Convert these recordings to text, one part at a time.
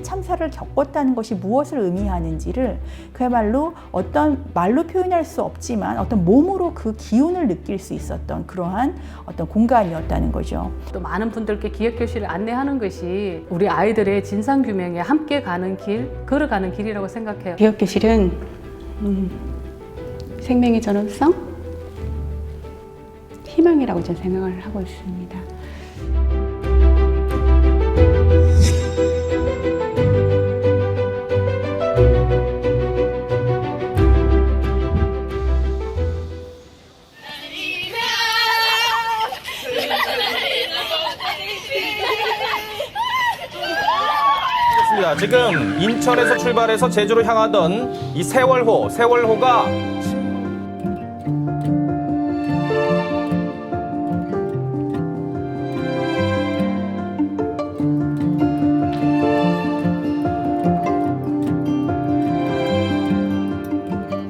이 참사를 겪었다는 것이 무엇을 의미하는지를 그야말로 어떤 말로 표현할 수 없지만 어떤 몸으로 그 기운을 느낄 수 있었던 그러한 어떤 공간이었다는 거죠. 또 많은 분들께 기억 교실을 안내하는 것이 우리 아이들의 진상 규명에 함께 가는 길, 걸어가는 길이라고 생각해요. 기억교실은 음, 생명의 전업성, 희망이라고 저는 생각을 하고 있습니다. 지금 인천에서 출발해서 제주로 향하던 이 세월호, 세월호가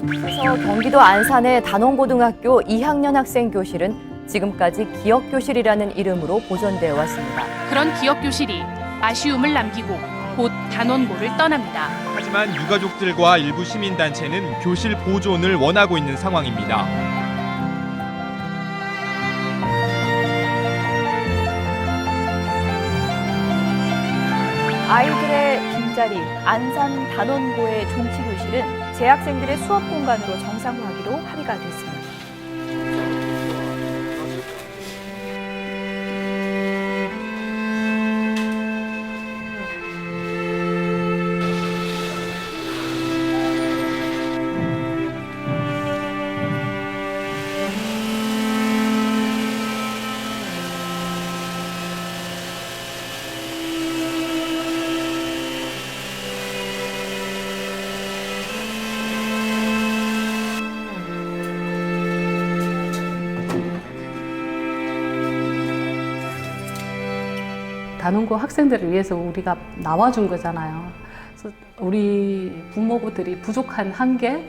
그래서 경기도 안산의 단원고등학교 2학년 학생 교실은 지금까지 기억교실이라는 이름으로 보존되어 왔습니다. 그런 기억 교실이 아쉬움을 남기고 곧 단원고를 떠납니다. 하지만 유가족들과 일부 시민단체는 교실 보존을 원하고 있는 상황입니다. 아이들의 빈자리 안산 단원고의 종치 교실은 재학생들의 수업 공간으로 정상화하기로 합의가 됐습니다. 단원고 학생들을 위해서 우리가 나와준 거잖아요. 그래서 우리 부모들이 부족한 한계,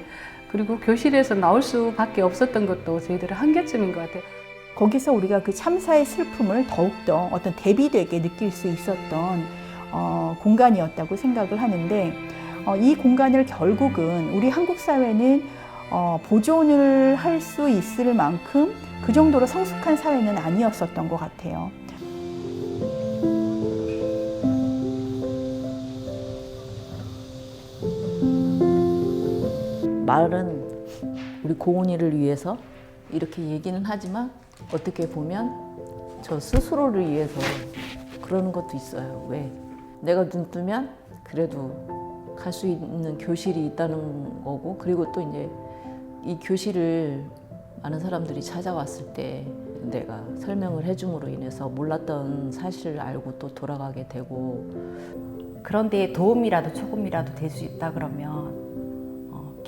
그리고 교실에서 나올 수밖에 없었던 것도 저희들의 한계점인 것 같아요. 거기서 우리가 그 참사의 슬픔을 더욱더 어떤 대비되게 느낄 수 있었던 어, 공간이었다고 생각을 하는데 어, 이 공간을 결국은 우리 한국 사회는 어, 보존을 할 수 있을 만큼 그 정도로 성숙한 사회는 아니었었던 것 같아요. 말은 우리 고은이를 위해서 이렇게 얘기는 하지만 어떻게 보면 저 스스로를 위해서 그러는 것도 있어요. 왜? 내가 눈 뜨면 그래도 갈 수 있는 교실이 있다는 거고 그리고 또 이제 이 교실을 많은 사람들이 찾아왔을 때 내가 설명을 해줌으로 인해서 몰랐던 사실을 알고 또 돌아가게 되고 그런데 도움이라도 조금이라도 될 수 있다 그러면 어,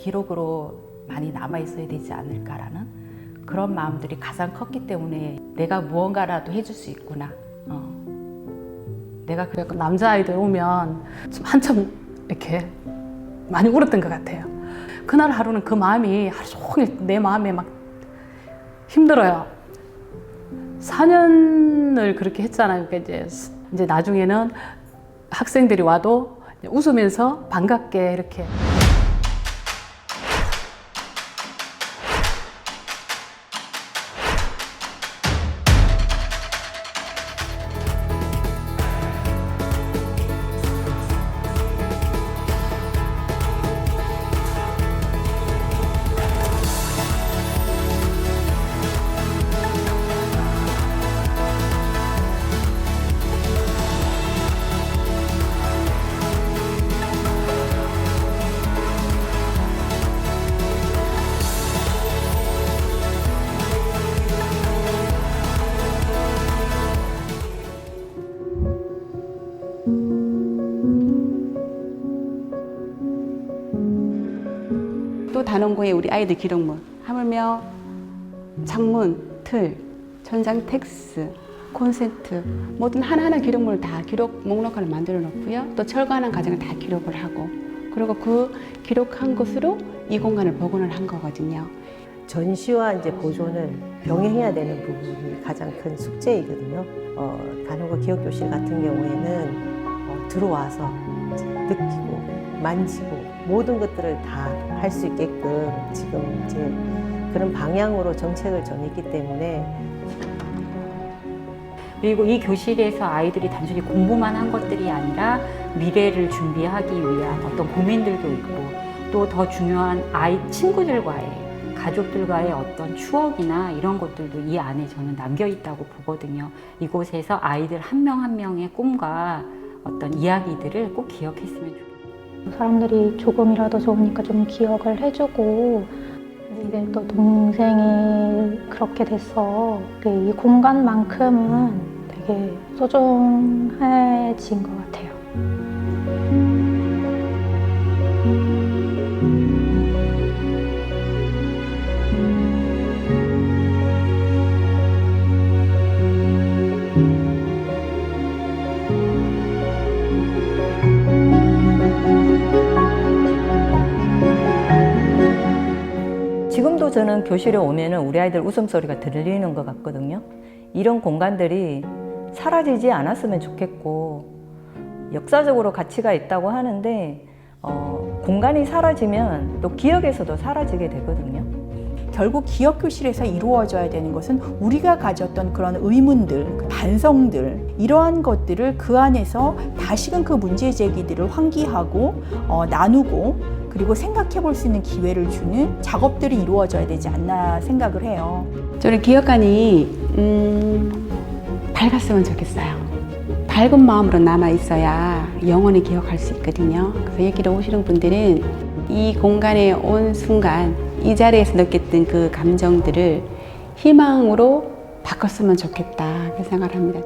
기록으로 많이 남아 있어야 되지 않을까라는 그런 마음들이 가장 컸기 때문에 내가 무언가라도 해줄 수 있구나. 어. 내가 그래서 남자아이들 오면 좀 한참 이렇게 많이 울었던 것 같아요. 그날 하루는 그 마음이 하루 종일 내 마음에 막 힘들어요. 4년을 그렇게 했잖아요. 그러니까 이제, 이제 나중에는 학생들이 와도 웃으면서 반갑게 이렇게 단원고에 우리 아이들 기록물, 하물며 창문, 틀, 천장 텍스, 콘센트 모든 하나하나 기록물을 다 기록 목록화를 만들어 놓고요. 또 철거하는 과정을 다 기록을 하고 그리고 그 기록한 것으로 이 공간을 복원을 한 거거든요. 전시와 이제 보존을 병행해야 되는 부분이 가장 큰 숙제이거든요. 어, 단호가 기억교실 같은 경우에는 어, 들어와서 느끼고 만지고 모든 것들을 다 할 수 있게끔 지금 이제 그런 방향으로 정책을 정했기 때문에 그리고 이 교실에서 아이들이 단순히 공부만 한 것들이 아니라 미래를 준비하기 위한 어떤 고민들도 있고 또 더 중요한 아이 친구들과의 가족들과의 어떤 추억이나 이런 것들도 이 안에 저는 남겨 있다고 보거든요. 이곳에서 아이들 한 명한 명의 꿈과 어떤 이야기들을 꼭 기억했으면 좋겠어요. 사람들이 조금이라도 좋으니까 좀 기억을 해주고 이제 또 동생이 그렇게 됐어. 그이 공간만큼은 되게 소중해진 것 같아요. 저는 교실에 오면은 우리 아이들 웃음소리가 들리는 것 같거든요. 이런 공간들이 사라지지 않았으면 좋겠고 역사적으로 가치가 있다고 하는데 어, 공간이 사라지면 또 기억에서도 사라지게 되거든요. 결국 기억 교실에서 이루어져야 되는 것은 우리가 가졌던 그런 의문들, 그 반성들 이러한 것들을 그 안에서 다시금 그 문제 제기들을 환기하고 어, 나누고 그리고 생각해 볼 수 있는 기회를 주는 작업들이 이루어져야 되지 않나 생각을 해요. 저는 기억관이 음, 밝았으면 좋겠어요. 밝은 마음으로 남아 있어야 영원히 기억할 수 있거든요. 그래서 여기로 오시는 분들은 이 공간에 온 순간 이 자리에서 느꼈던 그 감정들을 희망으로 바꿨으면 좋겠다 그 생각을 합니다.